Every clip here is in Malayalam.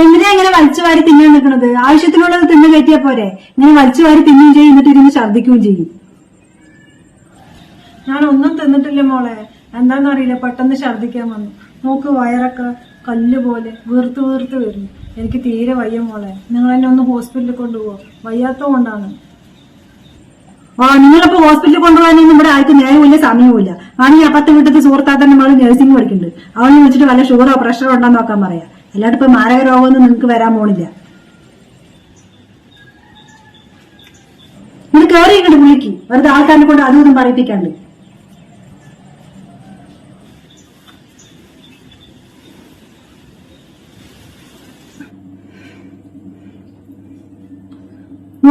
എന്തിനാ വലിച്ചു വാരി തിന്നാൻ നിൽക്കുന്നത് ആവശ്യത്തിനുള്ളത് തിന്നു കയറ്റിയാ പോരെ. ഇങ്ങനെ വലിച്ചു വാരി തിന്നുകയും ചെയ്യും എന്നിട്ട് ഇരുന്ന് ഛർദ്ദിക്കുകയും ചെയ്യും. ഞാൻ ഒന്നും തിന്നിട്ടില്ല മോളെ. എന്താണെന്നറിയില്ല പെട്ടെന്ന് ഛർദ്ദിക്കാൻ വന്നു. നോക്ക് വയറൊക്കെ കല്ല് പോലെ വീർത്ത് വീർത്ത് വരുന്നു. എനിക്ക് തീരെ വയ്യ മോളെ. നിങ്ങൾ എന്നെ ഒന്ന് ഹോസ്പിറ്റലിൽ കൊണ്ടുപോകും വയ്യാത്ത കൊണ്ടാണ്. ആ നിങ്ങളിപ്പോ ഹോസ്പിറ്റലിൽ കൊണ്ടുപോകാനൊന്നും ഇവിടെ ആർക്കും നേരമില്ല സമയവുമില്ല. ആണെങ്കിൽ അപ്പത്തെ വീട്ടിൽ സുഹൃത്താത്തന്റെ മകൾ നഴ്സിംഗ് പഠിക്കുന്നുണ്ട്. അവളെ വിളിച്ചിട്ട് വല്ല ഷുഗറോ പ്രഷറോ ഉണ്ടോ നോക്കാൻ പറയാം. അല്ലാണ്ട് ഇപ്പൊ മാരക രോഗമൊന്നും നിങ്ങൾക്ക് വരാൻ പോണില്ല. ഇത് കയറി ഇങ്ങോട്ട് വിളിക്ക്. വെറുതെ ആൾക്കാരെ കൊണ്ട് അതും ഇതും പറയിപ്പിക്കാണ്ട്.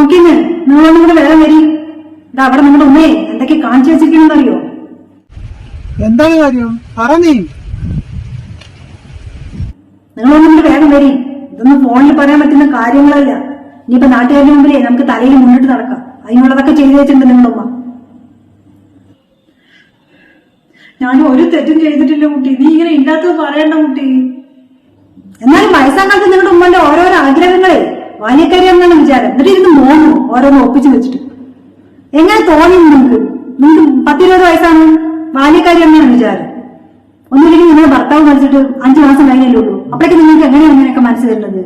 നോക്കിന്ന് നിങ്ങളൊന്നും കൂടെ വേറെ വരി. ഇതാ അവിടെ നിങ്ങളുടെ ഉമ്മയെ എന്തൊക്കെ കാണിച്ചു വെച്ചിരിക്കണെന്നറിയോ എന്താണ് കാര്യം? പറ നീ. നിങ്ങളൊന്നും കൂടെ വേഗം വരി. ഇതൊന്നും ഫോണിൽ പറയാൻ പറ്റുന്ന കാര്യങ്ങളല്ല. ഇനിയിപ്പോ നാട്ടുകാരുടെ മുമ്പിലേ നമുക്ക് തലയിൽ മുന്നിട്ട് നടക്കാം. അതിനുള്ളതൊക്കെ ചെയ്തു വെച്ചിട്ടുണ്ട് നിങ്ങളുടെ ഉമ്മ. ഞാൻ ഒരു തെറ്റും ചെയ്തിട്ടില്ല കുട്ടി. നീ ഇങ്ങനെ ഇല്ലാത്തത് പറയണ്ട കുട്ടി. എന്നാലും വയസ്സാം കാലത്ത് നിങ്ങളുടെ ഉമ്മന്റെ ഓരോരോ ആഗ്രഹങ്ങളെ വാല്യക്കാരിയാണെന്നാണ് വിചാരം. എന്നിട്ട് ഇരുന്ന് മോന്നു ഓരോന്ന് ഒപ്പിച്ചു വെച്ചിട്ട്. എങ്ങനെ തോന്നി നിങ്ങൾക്ക് നിങ്ങൾക്ക് പത്തിരുപത് വയസ്സാണ്. ബാല്യക്കാരിയാണെന്നാണ് വിചാരം. ഒന്നുമില്ലെങ്കിൽ നിങ്ങളുടെ ഭർത്താവ് മരിച്ചിട്ട് അഞ്ചു മാസം കഴിഞ്ഞല്ലേ ഉള്ളൂ. അപ്പോഴേക്ക് നിങ്ങൾക്ക് എങ്ങനെയാണ് ഇങ്ങനെയൊക്കെ മനസ്സ് വരുന്നത്?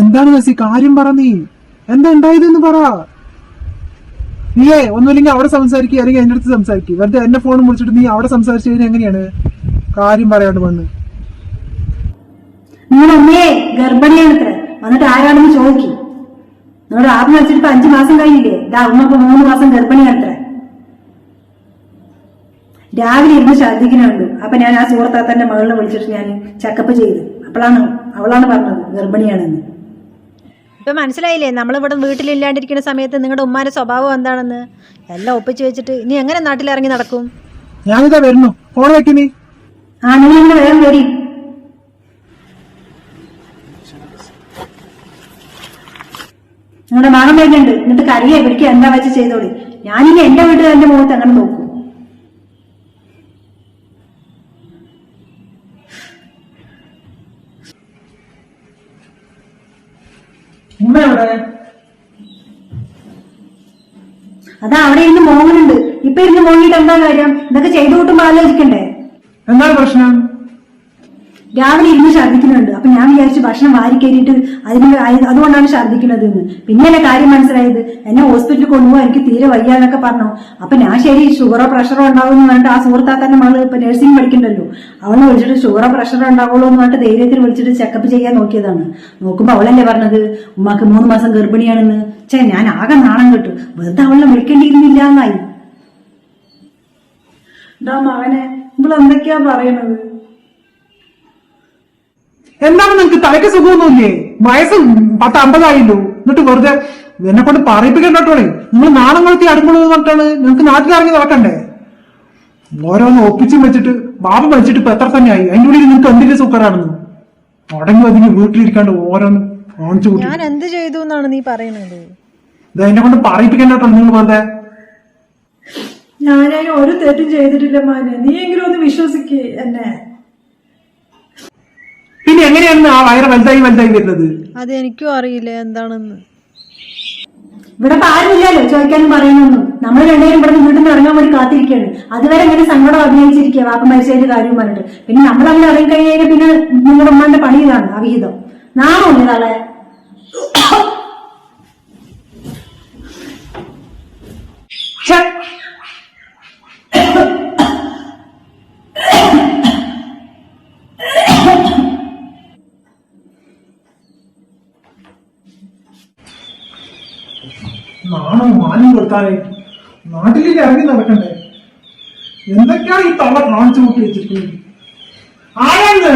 എന്താണ് ജസി കാര്യം പറ നീ. എന്താ ഉണ്ടായതെന്ന് പറ. നീയേ ഒന്നുമില്ലെങ്കിൽ അവിടെ സംസാരിക്കുക അല്ലെങ്കിൽ എന്റെ അടുത്ത് സംസാരിക്കുക വെറുതെ എന്നെ ഫോൺ വിളിച്ചിട്ട് നീ അവിടെ സംസാരിച്ചു കഴിഞ്ഞാൽ എങ്ങനെയാണ്? കാര്യം പറയാണ്ട് വന്ന്. നിങ്ങളുടെ അമ്മയെ ഗർഭിണിയാണ് ഇത്ര വന്നിട്ട് ആരാണെന്ന് ചോദിക്കും. നിങ്ങളുടെ ആപ്പ് മരിച്ചിട്ട് ഇപ്പൊ അഞ്ചു മാസം കഴിഞ്ഞില്ലേ? ഇതാ ഉമ്മ ഇപ്പൊ മൂന്ന് മാസം ഗർഭിണിയാണ് ഇത്ര രാവിലെ ഇരുന്ന് ഛർദ്ദിക്കുന്നുണ്ട് അപ്പൊ ഞാൻ ആ സുഹൃത്താത്തന്റെ മകളിനെ വിളിച്ചിട്ട് ഞാൻ ചെക്കപ്പ് ചെയ്തു. അപ്പോഴാണ് അവളാണ് പറഞ്ഞത് ഗർഭിണിയാണെന്ന്. ഇപ്പൊ മനസ്സിലായില്ലേ? നമ്മളിവിടെ വീട്ടിലില്ലാണ്ടിരിക്കുന്ന സമയത്ത് നിങ്ങളുടെ ഉമ്മാന്റെ സ്വഭാവം എന്താണെന്ന്? എല്ലാം ഒപ്പിച്ചു വെച്ചിട്ട് ഇനി എങ്ങനെ നാട്ടിലിറങ്ങി നടക്കും? ഞാനിതാ വരുന്നു. ഫോൺ വെക്കിനി നീ ആ നിങ്ങൾ ഇങ്ങനെ വേഗം വരി. നിങ്ങളുടെ മണം വരുന്നുണ്ട്. എന്നിട്ട് കറിയെ പിടിക്കുക എന്താ വെച്ച് ചെയ്തോളി. ഞാനിനി എന്റെ വീട്ടിൽ എന്റെ മുഖത്ത് അങ്ങനെ നോക്കും. അതാ അവിടെ ഇരുന്ന് മോങ്ങുന്നുണ്ട്. ഇപ്പൊ ഇരുന്ന് മോങ്ങിയിട്ട് എന്താ കാര്യം? ഇതൊക്കെ ചെയ്തു കൂട്ടുമ്പോ ആലോചിക്കണ്ടേ? എന്താണ് പ്രശ്നം? രാവിലെ ഇരുന്ന് ഛർദ്ദിക്കുന്നുണ്ട്. അപ്പൊ ഞാൻ വിചാരിച്ചു ഭക്ഷണം വാരി കയറിയിട്ട് അതിന് അതുകൊണ്ടാണ് ഛർദ്ദിക്കുന്നത് എന്ന് പിന്നെ പിന്നെയല്ലേ കാര്യം മനസ്സിലായത് എന്നെ ഹോസ്പിറ്റലിൽ കൊണ്ടുപോകാൻ എനിക്ക് തീരെ വയ്യാന്നൊക്കെ പറഞ്ഞു. അപ്പൊ ഞാൻ ശരി ഷുഗറോ പ്രഷറോ ഉണ്ടാവും എന്ന് പറഞ്ഞിട്ട് ആ സുഹൃത്താത്തന്റെ മകൾ ഇപ്പൊ നഴ്സിംഗ് പഠിക്കണ്ടല്ലോ അവളെ വിളിച്ചിട്ട് ഷുഗറോ പ്രഷറോ ഉണ്ടാവുള്ളൂ എന്ന് പറഞ്ഞിട്ട് ധൈര്യത്തിൽ വിളിച്ചിട്ട് ചെക്കപ്പ് ചെയ്യാൻ നോക്കിയതാണ്. നോക്കുമ്പോ അവളല്ലേ പറഞ്ഞത് ഉമ്മക്ക് മൂന്ന് മാസം ഗർഭിണിയാണെന്ന്. ചേ ഞാൻ ആകെ നാണം കിട്ടു. വെറുതെ അവളെ വിളിക്കേണ്ടിയിരുന്നില്ല എന്നായി. മകനെ ഇവളെന്തൊക്കെയാ പറയണത്? എന്താണ് നിങ്ങൾക്ക് തലയ്ക്ക് സുഖമൊന്നുമില്ലേ വയസ്സ് പത്ത് അമ്പതായില്ലോ. എന്നിട്ട് വെറുതെ എന്നെ കൊണ്ട് പറയിപ്പിക്കണ്ടോളെ നിങ്ങൾ നാണം കൊളുത്തി അടുക്കള പറഞ്ഞിട്ടാണ് നിങ്ങൾക്ക് നാട്ടിലിറങ്ങി നടക്കണ്ടേ? ഓരോന്ന് ഒപ്പിച്ചും വെച്ചിട്ട് ബാബ മരിച്ചിട്ട് ഇപ്പൊ എത്ര തന്നെയായി അതിന്റെ ഉള്ളിൽ നിങ്ങൾക്ക് എന്തിന്റെ സുഖറാണെന്ന് അടങ്ങി ഒതുങ്ങി വീട്ടിലിരിക്കാണ്ട് ഓരോന്ന് കാണിച്ചു കൂട്ടി. ഞാൻ എന്ത് ചെയ്തു എന്നാണ് നീ പറയുന്നത്? ഇത് എന്നെ കൊണ്ട് പറയിപ്പിക്കണ്ടോട്ടോ നിങ്ങൾ വെറുതെ. ഞാനതിന് ഒരു തെറ്റും ചെയ്തിട്ടില്ല മാനെ നീ എങ്കിലും ഒന്ന് വിശ്വസിക്കേ എന്നെ. പിന്നെ എങ്ങനെയാണ് ആ വയറ് വലുതായി വലുതായി വരുന്നത്? അത് എനിക്കും അറിയില്ല എന്താണെന്ന്. ഇവിടെ ആരുമില്ലല്ലോ ചോദിക്കാനും പറയാനൊന്നും നമ്മൾ രണ്ടുപേരും ഇവിടെ വീട്ടിൽ നിന്ന് ഇറങ്ങാൻ വേണ്ടി കാത്തിരിക്കുകയാണ്. അതുവരെ ഇങ്ങനെ സങ്കടം അഭിനയിച്ചിരിക്കുക വാപ്പ മരിച്ചതിന്റെ കാര്യം പറഞ്ഞിട്ട്. പിന്നെ നമ്മൾ അങ്ങനെ ഇറങ്ങി കഴിഞ്ഞാൽ പിന്നെ നിങ്ങളുടെ ഉമ്മാന്റെ പണി ഇതാണ് ആ വിഹിതം നാണോ നിങ്ങളെ! നാണം മാനം കൊടുത്താനായിട്ട് നാട്ടിലേക്ക് ഇറങ്ങി നടക്കണ്ടേ? എന്തൊക്കെയാണ് ഈ തള്ള കാണിച്ചു കൂട്ടി വെച്ചിരിക്കുന്നത്? ആരാണ്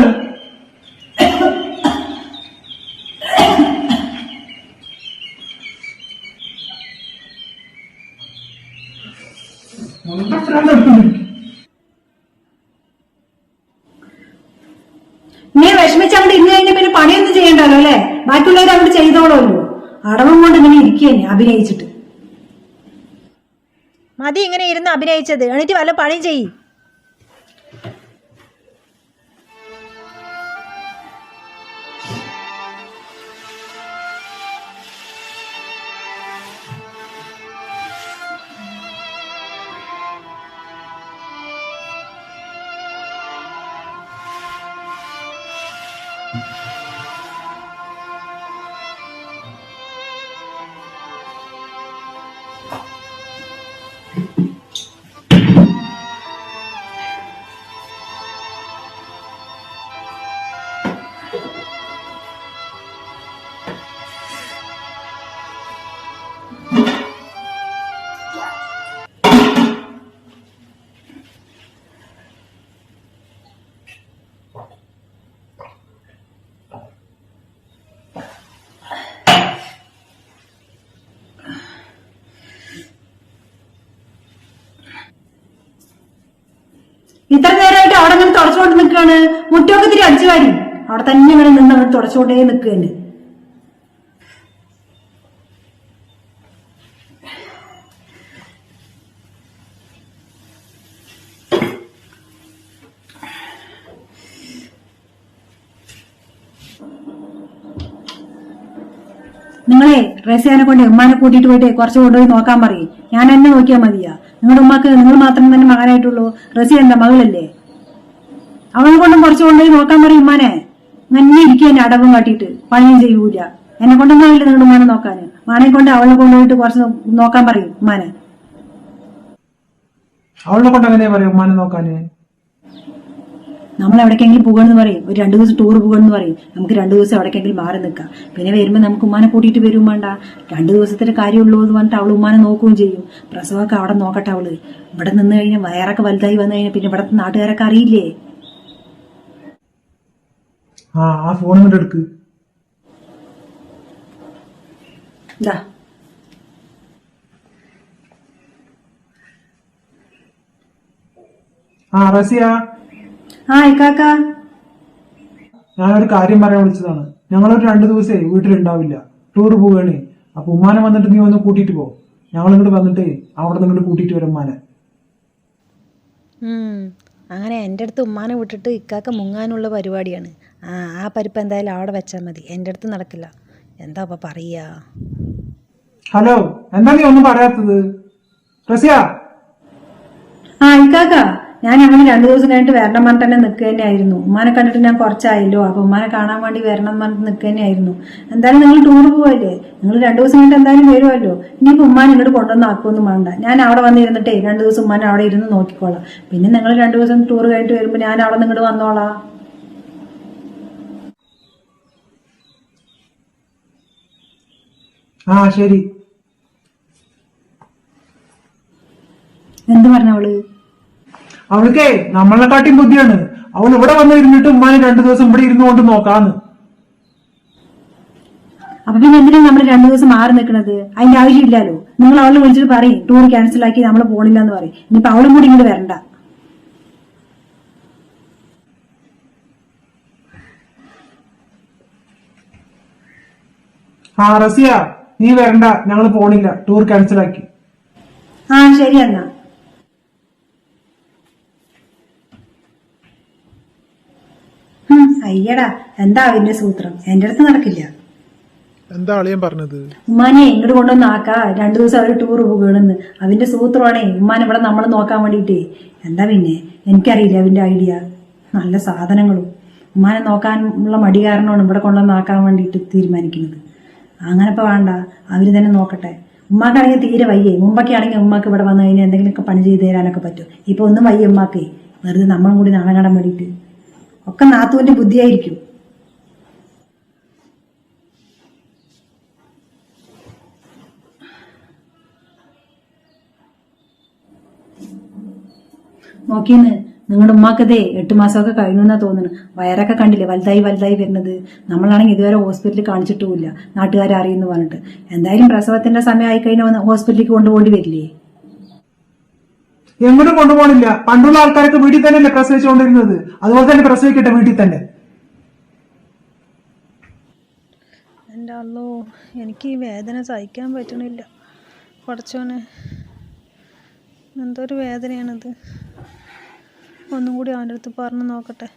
നീ വിഷമിച്ചവിടെ ഇന്ന് കഴിഞ്ഞ പിന്നെ പണിയൊന്നും ചെയ്യണ്ടല്ലോ അല്ലേ? അങ്ങോട്ട് ചെയ്തോളൂല്ലോ. അടവും കൊണ്ട് ഇങ്ങനെ ഇരിക്കുകന്നെ അഭിനയിച്ചിട്ട്. മതി ഇങ്ങനെ ഇരുന്ന് അഭിനയിച്ചത്. എന്നിട്ട് വല്ല പണി ചെയ്യ്. ഇത്ര നേരമായിട്ട് അവിടെ അങ്ങനെ തുടച്ചുകൊണ്ട് നിൽക്കുകയാണ്. മുറ്റമൊക്കെ തിരി അടിച്ചു കാര്യം അവിടെ തന്നെ ഇങ്ങനെ നിന്ന് തുടച്ചുകൊണ്ടേ നിൽക്കുകയാണ്. നിങ്ങളെ റേസിയാനെ കൊണ്ട് ഉമ്മാനെ കൂട്ടിയിട്ട് പോയിട്ട് കുറച്ച് കൊണ്ടുപോയി നോക്കാൻ പറയും. ഞാൻ എന്നെ നോക്കിയാൽ മതിയാ. നിങ്ങളുടെ ഉമ്മക്ക് നിങ്ങൾ മാത്രം തന്നെ മകനായിട്ടുള്ളൂ. റസിയ എന്താ മകളല്ലേ? അവളെ കൊണ്ടും കുറച്ച് കൊണ്ടുപോയി നോക്കാൻ പറയും ഉമ്മാനെ. നന്നെ ഇരിക്കുക എന്നെ അടവും കാട്ടിയിട്ട്. പണിയും ചെയ്യൂല. എന്നെ കൊണ്ടൊന്നും ആവില്ല നിങ്ങളുടെ ഉമ്മാനെ നോക്കാൻ മാനെ കൊണ്ട് അവളെ കൊണ്ടുപോയിട്ട് കുറച്ച് നോക്കാൻ പറയും ഉമ്മാനെ. അവളെ കൊണ്ട് അങ്ങനെ പറയും ഉമ്മാനെ നോക്കാന്? നമ്മൾ എവിടേക്കെങ്കിലും പോകണമെന്ന് പറയും. ഒരു രണ്ടു ദിവസം ടൂർ പോകണമെന്ന് പറയും. നമുക്ക് രണ്ടു ദിവസം എവിടേക്കെങ്കിലും മാറി നിൽക്കാം. പിന്നെ വരുമ്പോൾ നമുക്ക് ഉമ്മാനെ കൂട്ടിയിട്ട് വരും വേണ്ട. രണ്ടു ദിവസത്തിന്റെ കാര്യമുള്ളൂ എന്ന് പറഞ്ഞിട്ട് അവൾ ഉമ്മാനെ നോക്കുകയും ചെയ്യും. പ്രസവമൊക്കെ അവിടെ നോക്കട്ടെ അവൾ. ഇവിടെ നിന്ന് കഴിഞ്ഞാൽ വയറൊക്കെ വലുതായി വന്നു കഴിഞ്ഞാൽ പിന്നെ ഇവിടുത്തെ നാട്ടുകാരൊക്കെ അറിയില്ലേ? ആ ഫോൺ ഇങ്ങോട്ട് എടുക്ക്. ഇതാ ആ റസിയ. ആ ഇക്കാക്ക ഞാനൊരു കാര്യം പറയാൻ വിളിച്ചതാണ്. ഞങ്ങളൊരു രണ്ടു ദിവസേ വീട്ടിലുണ്ടാവില്ല. ടൂർ പോവുകയാണ് അപ്പൊ ഉമ്മാനെ വന്നിട്ട് നീ ഒന്ന് കൂട്ടിയിട്ട് പോ. ഞങ്ങൾ ഇങ്ങോട്ട് വന്നിട്ടേ അവിടെ നിന്ന് കൂട്ടിട്ട് കൂട്ടിയിട്ട് വരും ഉമ്മാനെ. അങ്ങനെ എന്റെ അടുത്ത് ഉമ്മാനെ വിട്ടിട്ട് ഇക്കാക്ക മുങ്ങാനുള്ള പരിപാടിയാണ്. ആ ആ പരിപ്പ് എന്തായാലും അവിടെ വെച്ചാൽ മതി. എന്റെ അടുത്ത് നടക്കില്ല. എന്താ അപ്പൊ പറയുക ഹലോ എന്താ നീ ഒന്നും പറയാത്തത്? റസിയ? ആ ഇക്കാക്ക ഞാൻ അങ്ങനെ രണ്ടു ദിവസം കഴിഞ്ഞിട്ട് വരണം പറഞ്ഞിട്ട് തന്നെ നിൽക്കുക തന്നെയായിരുന്നു ഉമ്മാനെ കണ്ടിട്ട് ഞാൻ കുറച്ചായല്ലോ. അപ്പൊ ഉമ്മാനെ കാണാൻ വേണ്ടി വരണം പറഞ്ഞിട്ട് നിൽക്കുക തന്നെയായിരുന്നു എന്തായാലും നിങ്ങൾ ടൂർ പോവല്ലേ? നിങ്ങൾ രണ്ടു ദിവസം കഴിഞ്ഞിട്ട് എന്തായാലും വരുമല്ലോ ഇനിയിപ്പോൾ ഉമ്മാൻ ഇങ്ങോട്ട് കൊണ്ടുവന്ന് ആക്കുമെന്ന് വേണ്ട. ഞാൻ അവിടെ വന്നിരുന്നിട്ടേ രണ്ടു ദിവസം ഉമ്മാനെ അവിടെ ഇരുന്ന് നോക്കിക്കോളാം. പിന്നെ നിങ്ങൾ രണ്ടു ദിവസം ടൂർ കഴിഞ്ഞിട്ട് വരുമ്പോൾ ഞാൻ അവിടെ നിങ്ങോട്ട് വന്നോളാം. ആ ശരി. എന്ത് പറഞ്ഞവൾ അവൾക്കേ നമ്മളെക്കാട്ടിയും ബുദ്ധിയാണ്. അവൾ ഇവിടെ വന്ന് ഇരുന്നിട്ട് ഉമ്മാനെ രണ്ടു ദിവസം ഇവിടെ ഇരുന്നു കൊണ്ട് നോക്കാന്ന്. അപ്പൊ പിന്നെ എന്തിനാ നമ്മൾ രണ്ടു ദിവസം മാറി നിൽക്കുന്നത് അതിന്റെ ആവശ്യമില്ലല്ലോ. നിങ്ങൾ അവളെ വിളിച്ചിട്ട് പറയും ടൂർ ക്യാൻസൽ ആക്കി നമ്മൾ പോണില്ല എന്ന് പറയും. ഇനിയിപ്പൊ അവളും കൂടി ഇങ്ങോട്ട് വരണ്ട. ആ റസിയ നീ വരണ്ട. ഞങ്ങൾ പോണില്ല. ടൂർ ക്യാൻസൽ ആക്കി. ആ ശരി എന്നാ അയ്യടാ എന്താ അവന്റെ സൂത്രം? എന്റെ അടുത്ത് നടക്കില്ല. എന്താ അളിയൻ പറഞ്ഞത്? ഉമ്മാനെ ഇങ്ങോട്ട് കൊണ്ടുവന്ന് ആക്കാ. രണ്ടു ദിവസം അവർ ടൂർ പോകണെന്ന് അവന്റെ സൂത്രമാണേ ഉമ്മാൻ ഇവിടെ നമ്മൾ നോക്കാൻ വേണ്ടിയിട്ടേ. എന്താ പിന്നെ? എനിക്കറിയില്ല അവന്റെ ഐഡിയ നല്ല സാധനങ്ങളും. ഉമ്മാനെ നോക്കാനുള്ള മടി കാരണമാണ് ഇവിടെ കൊണ്ടുവന്ന് ആക്കാൻ വേണ്ടിയിട്ട് തീരുമാനിക്കുന്നത്. അങ്ങനെ ഇപ്പൊ വേണ്ട. അവർ തന്നെ നോക്കട്ടെ. ഉമ്മാക്കാണെങ്കിൽ തീരെ വയ്യേ. മുമ്പൊക്കെ ആണെങ്കിൽ ഉമ്മാക്ക് ഇവിടെ വന്നു കഴിഞ്ഞാൽ എന്തെങ്കിലുമൊക്കെ പണി ചെയ്ത് തരാനൊക്കെ പറ്റും. ഇപ്പൊ ഒന്നും വയ്യ ഉമ്മാക്കേ. വെറുതെ നമ്മളും കൂടി നാളെ കാണാൻ വേണ്ടിയിട്ട്. ഒക്കെ നാത്തുവിന്റെ ബുദ്ധിയായിരിക്കും. നോക്കിന്ന് നിങ്ങളുടെ ഉമ്മാക്കതേ എട്ട് മാസമൊക്കെ കഴിഞ്ഞു എന്നാ തോന്നുന്നു. വയറൊക്കെ കണ്ടില്ലേ? വലുതായി വലുതായി വരുന്നത്. നമ്മളാണെങ്കിൽ ഇതുവരെ ഹോസ്പിറ്റലിൽ കാണിച്ചിട്ടുമില്ല. നാട്ടുകാരെ അറിയുന്നു പറഞ്ഞിട്ട്. എന്തായാലും പ്രസവത്തിന്റെ സമയം ആയി കഴിഞ്ഞാൽ ഹോസ്പിറ്റലിലേക്ക് കൊണ്ടുപോകേണ്ടി വരില്ലേ? എങ്ങോട്ടും കൊണ്ടുപോകണില്ല. പണ്ടുള്ള ആൾക്കാരൊക്കെ വീട്ടിൽ തന്നെയല്ലേ പ്രസവിച്ചുകൊണ്ടിരുന്നത്. അതുപോലെ തന്നെ പ്രസവിക്കട്ടെ വീട്ടിൽ തന്നെ. എന്റെ അല്ലോ എനിക്ക് ഈ വേദന സഹിക്കാൻ പറ്റണില്ല. പഠിച്ചോനെ എന്തൊരു വേദനയാണിത്. ഒന്നും കൂടി അവന്റെ അടുത്ത് പറഞ്ഞു നോക്കട്ടെ.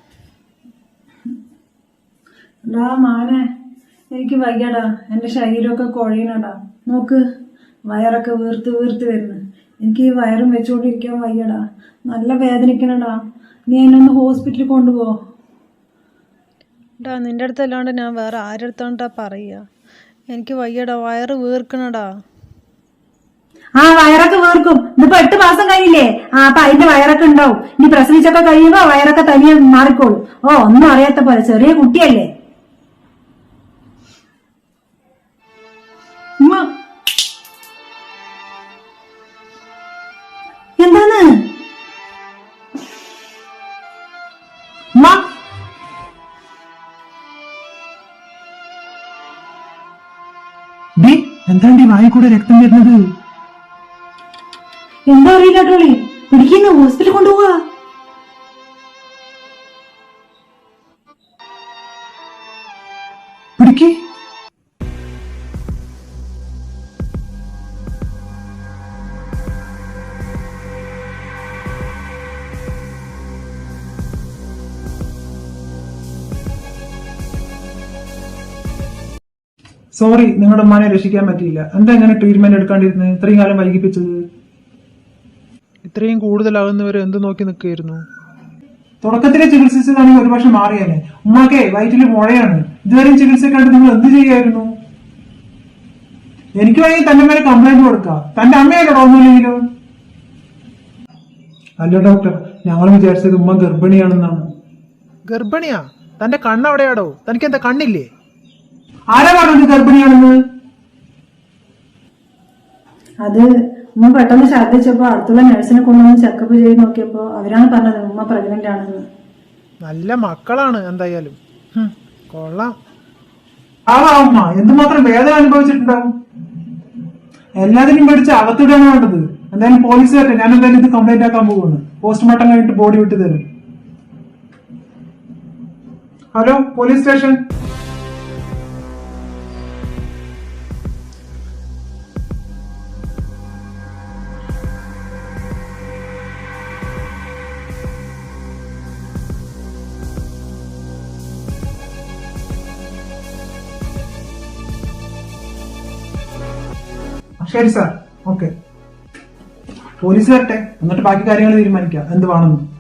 ഡാ മാനെ എനിക്ക് വയ്യടാ. എന്റെ ശരീരമൊക്കെ കുഴയണടാ. നോക്ക് വയറൊക്കെ വീർത്ത് വീർത്ത് വരുന്നു. എനിക്ക് ഈ വയറും വെച്ചുകൊണ്ടിരിക്കാൻ വയ്യടാ. നല്ല വേദനിക്കണടാ. നീ എന്നെ ഒന്ന് ഹോസ്പിറ്റലിൽ കൊണ്ടുപോ. ഡാ നിന്റെ അടുത്തല്ലാണ്ട് ഞാൻ വേറെ ആരുടെ അടുത്താണ്ടാ പറയുക എനിക്ക് വയ്യടാ വയറ് വീർക്കണടാ. ആ വയറൊക്കെ വീർക്കും. ഇതിപ്പോ എട്ട് മാസം കഴിഞ്ഞില്ലേ? ആ അപ്പൊ അതിന്റെ വയറൊക്കെ ഉണ്ടാവും. ഇനി പ്രസവിച്ചൊക്കെ കഴിയുമ്പോ വയറൊക്കെ തനിയെ മാറിക്കോളും. ഓ ഒന്നും അറിയാത്ത പോലെ. ചെറിയ കുട്ടിയല്ലേ? എന്താണ്ടി വായി കൂടെ രക്തം വരുന്നത്? എന്താ അറിയില്ല ടോളി പിടിക്കുന്ന ഹോസ്പിറ്റലിൽ കൊണ്ടുപോവാ. പിടിക്ക്. സോറി നിങ്ങളുടെ ഉമ്മാനെ രക്ഷിക്കാൻ പറ്റിയില്ല. എന്താ എങ്ങനെ ട്രീറ്റ്മെന്റ് എടുക്കാണ്ടിരുന്നത് ഇത്രയും കാലം വൈകിപ്പിച്ചത്. ഇത്രയും കൂടുതലാകുന്നവരെ എന്ത് നോക്കി നിൽക്കുകയായിരുന്നു? തുടക്കത്തിലെ ചികിത്സിച്ചതാണെങ്കിൽ ഒരുപക്ഷെ മാറിയേനെ. ഉമ്മാക്കെ വയറ്റിൽ മുഴയാണ് ഇതുവരെയും ചികിത്സിക്കാണ്ട് നിങ്ങൾ എന്ത് ചെയ്യായിരുന്നു? എനിക്ക് വേണമെങ്കിൽ തന്റെ മേലെ കംപ്ലൈന്റ് കൊടുക്കാം. തന്റെ അമ്മയല്ലോ ഒന്നുമില്ലെങ്കിലും അല്ല ഡോക്ടർ ഞങ്ങൾ വിചാരിച്ചത് ഉമ്മ ഗർഭിണിയാണെന്നാണ്. ഗർഭിണിയാ? തന്റെ കണ്ണവിടെയാടോ തനിക്ക് എന്താ കണ്ണില്ലേ? ആരാ പറഞ്ഞത് ഗർഭിണിയാണെന്ന്? അത് ഉമ്മ പെട്ടെന്ന് ഛർദ്ദിച്ചപ്പോ അടുത്തുള്ള നഴ്സിനെ കൊണ്ടുവന്ന് ചെക്കപ്പ് ചെയ്ത് നോക്കിയപ്പോ അവരാണ് പറഞ്ഞത് ഉമ്മ പ്രഗ്നന്റ് ആണെന്ന്. നല്ല മക്കളാണ് എന്തായാലും. കൊള്ളാം. ആളാ ഉമ്മ എന്തുമാത്രം വേദന അനുഭവിച്ചിട്ടുണ്ടാവും? എല്ലാത്തിനും പേടിച്ച് അകത്തിടാണ് വേണ്ടത്. എന്തായാലും പോലീസ് വരട്ടെ. ഞാൻ എന്തായാലും ഇത് കംപ്ലൈന്റ് ആക്കാൻ പോകുന്നു പോസ്റ്റ്മോർട്ടം കഴിഞ്ഞിട്ട് ബോഡി വിട്ടു തരും. ഹലോ പോലീസ് സ്റ്റേഷൻ ശരി സാർ. ഓക്കെ. പോലീസ് വരട്ടെ. എന്നിട്ട് ബാക്കി കാര്യങ്ങൾ തീരുമാനിക്കാം. എന്ത് വേണമെന്ന്.